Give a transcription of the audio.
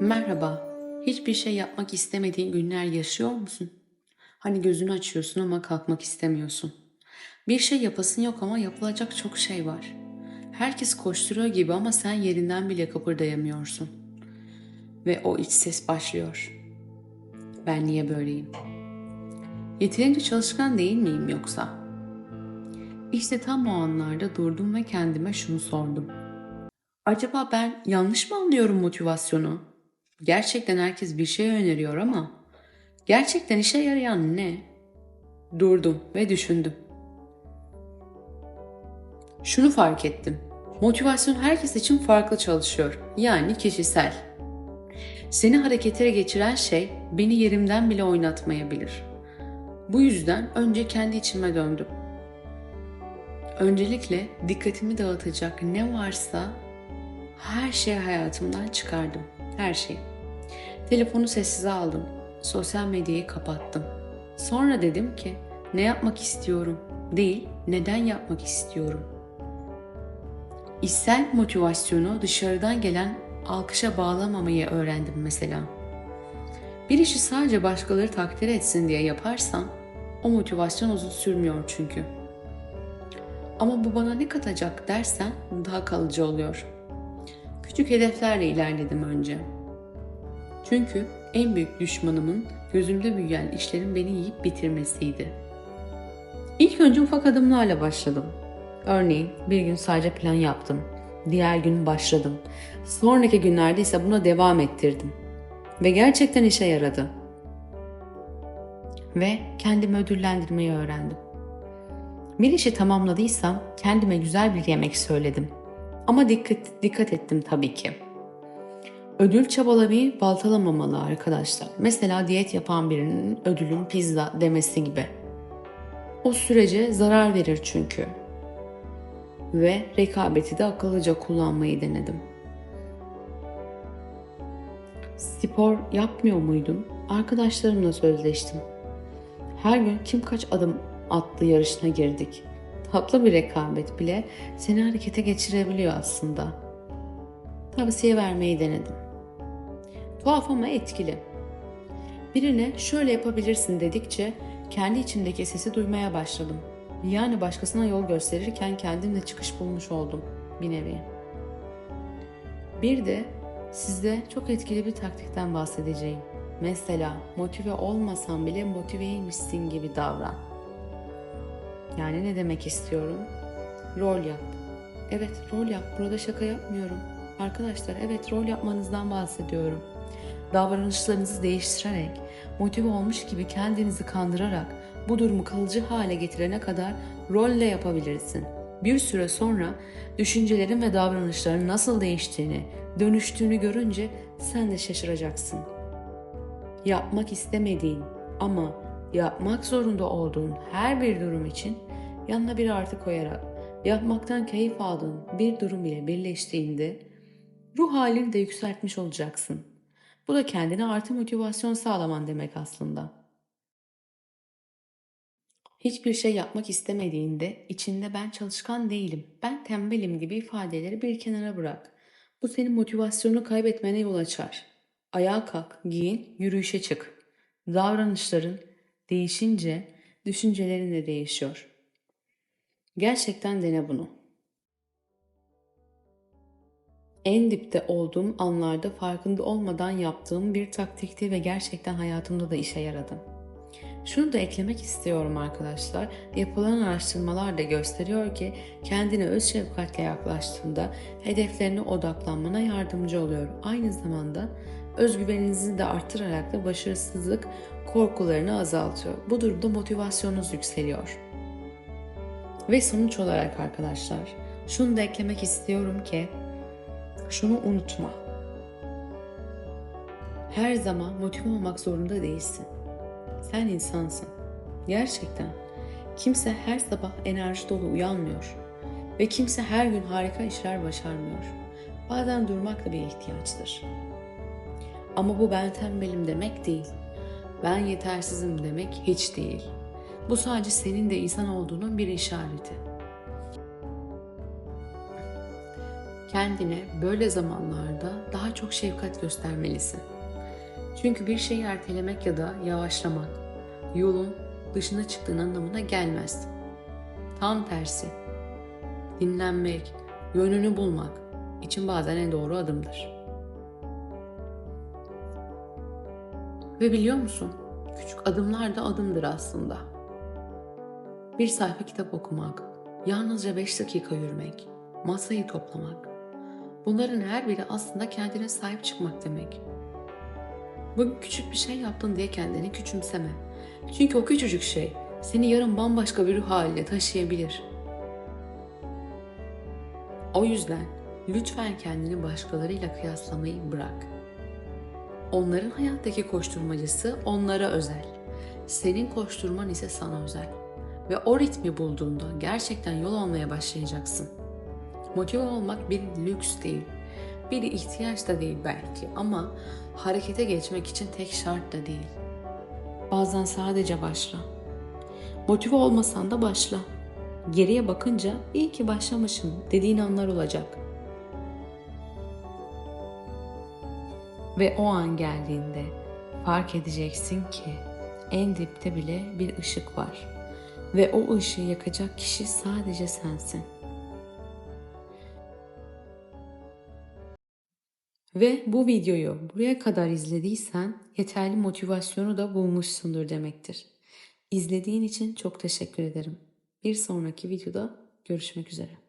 Merhaba. Hiçbir şey yapmak istemediğin günler yaşıyor musun? Hani gözünü açıyorsun ama kalkmak istemiyorsun. Bir şey yapasın yok ama yapılacak çok şey var. Herkes koşturuyor gibi ama sen yerinden bile kıpırdayamıyorsun. Ve o iç ses başlıyor. Ben niye böyleyim? Yeterince çalışkan değil miyim yoksa? İşte tam o anlarda durdum ve kendime şunu sordum. Acaba ben yanlış mı anlıyorum motivasyonu? Gerçekten herkes bir şey öneriyor ama gerçekten işe yarayan ne? Durdum ve düşündüm. Şunu fark ettim. Motivasyon herkes için farklı çalışıyor. Yani kişisel. Seni hareketlere geçiren şey beni yerimden bile oynatmayabilir. Bu yüzden önce kendi içime döndüm. Öncelikle dikkatimi dağıtacak ne varsa her şeyi hayatımdan çıkardım. Her şeyi. Telefonu sessize aldım. Sosyal medyayı kapattım. Sonra dedim ki ne yapmak istiyorum değil, neden yapmak istiyorum. İçsel motivasyonu dışarıdan gelen alkışa bağlamamayı öğrendim mesela. Bir işi sadece başkaları takdir etsin diye yaparsan o motivasyon uzun sürmüyor çünkü. Ama bu bana ne katacak dersen daha kalıcı oluyor. Küçük hedeflerle ilerledim önce. Çünkü en büyük düşmanımın gözümde büyüyen işlerin beni yiyip bitirmesiydi. İlk önce ufak adımlarla başladım. Örneğin bir gün sadece plan yaptım. Diğer gün başladım. Sonraki günlerde ise buna devam ettirdim. Ve gerçekten işe yaradı. Ve kendimi ödüllendirmeyi öğrendim. Bir işi tamamladıysam kendime güzel bir yemek söyledim. Ama dikkat, dikkat ettim tabii ki. Ödül çabalamayı baltalamamalı arkadaşlar. Mesela diyet yapan birinin ödülün pizza demesi gibi. O sürece zarar verir çünkü. Ve rekabeti de akıllıca kullanmayı denedim. Spor yapmıyor muydum? Arkadaşlarımla sözleştim. Her gün kim kaç adım attı yarışına girdik. Tatlı bir rekabet bile seni harekete geçirebiliyor aslında. Tavsiye vermeyi denedim. Tuhaf ama etkili. Birine şöyle yapabilirsin dedikçe kendi içimdeki sesi duymaya başladım. Yani başkasına yol gösterirken kendimle çıkış bulmuş oldum bir nevi. Bir de sizde çok etkili bir taktikten bahsedeceğim. Mesela motive olmasan bile motiveymişsin gibi davran. Yani ne demek istiyorum? Rol yap. Evet rol yap. Burada şaka yapmıyorum. Arkadaşlar evet rol yapmanızdan bahsediyorum. Davranışlarınızı değiştirerek, motive olmuş gibi kendinizi kandırarak bu durumu kalıcı hale getirene kadar rolle yapabilirsin. Bir süre sonra düşüncelerin ve davranışların nasıl değiştiğini, dönüştüğünü görünce sen de şaşıracaksın. Yapmak istemediğin ama yapmak zorunda olduğun her bir durum için yanına bir artı koyarak yapmaktan keyif aldığın bir durum ile birleştiğinde ruh halini de yükseltmiş olacaksın. Bu da kendine artı motivasyon sağlaman demek aslında. Hiçbir şey yapmak istemediğinde içinde ben çalışkan değilim, ben tembelim gibi ifadeleri bir kenara bırak. Bu senin motivasyonunu kaybetmene yol açar. Ayağa kalk, giyin, yürüyüşe çık. Davranışların değişince düşüncelerin de değişiyor. Gerçekten dene bunu. En dipte olduğum anlarda farkında olmadan yaptığım bir taktikti ve gerçekten hayatımda da işe yaradı. Şunu da eklemek istiyorum arkadaşlar. Yapılan araştırmalar da gösteriyor ki kendine öz şefkatle yaklaştığında hedeflerine odaklanmana yardımcı oluyor. Aynı zamanda özgüveninizi de arttırarak da başarısızlık korkularını azaltıyor. Bu durumda motivasyonunuz yükseliyor. Ve sonuç olarak arkadaşlar şunu da eklemek istiyorum ki şunu unutma. Her zaman motive olmak zorunda değilsin. Sen insansın. Gerçekten. Kimse her sabah enerji dolu uyanmıyor. Ve kimse her gün harika işler başarmıyor. Bazen durmak da bir ihtiyaçtır. Ama bu ben tembelim demek değil. Ben yetersizim demek hiç değil. Bu sadece senin de insan olduğunun bir işareti. Kendine böyle zamanlarda daha çok şefkat göstermelisin. Çünkü bir şeyi ertelemek ya da yavaşlamak yolun dışına çıktığın anlamına gelmez. Tam tersi. Dinlenmek, yönünü bulmak için bazen en doğru adımdır. Ve biliyor musun? Küçük adımlar da adımdır aslında. Bir sayfa kitap okumak, yalnızca 5 dakika yürümek, masayı toplamak. Bunların her biri aslında kendine sahip çıkmak demek. Bugün küçük bir şey yaptın diye kendini küçümseme. Çünkü o küçücük şey seni yarın bambaşka bir ruh haline taşıyabilir. O yüzden lütfen kendini başkalarıyla kıyaslamayı bırak. Onların hayattaki koşturmacısı onlara özel. Senin koşturman ise sana özel. Ve o ritmi bulduğunda gerçekten yol almaya başlayacaksın. Motive olmak bir lüks değil. Bir ihtiyaç da değil belki ama harekete geçmek için tek şart da değil. Bazen sadece başla. Motive olmasan da başla. Geriye bakınca iyi ki başlamışım dediğin anlar olacak. Ve o an geldiğinde fark edeceksin ki en dipte bile bir ışık var. Ve o ışığı yakacak kişi sadece sensin. Ve bu videoyu buraya kadar izlediysen yeterli motivasyonu da bulmuşsundur demektir. İzlediğin için çok teşekkür ederim. Bir sonraki videoda görüşmek üzere.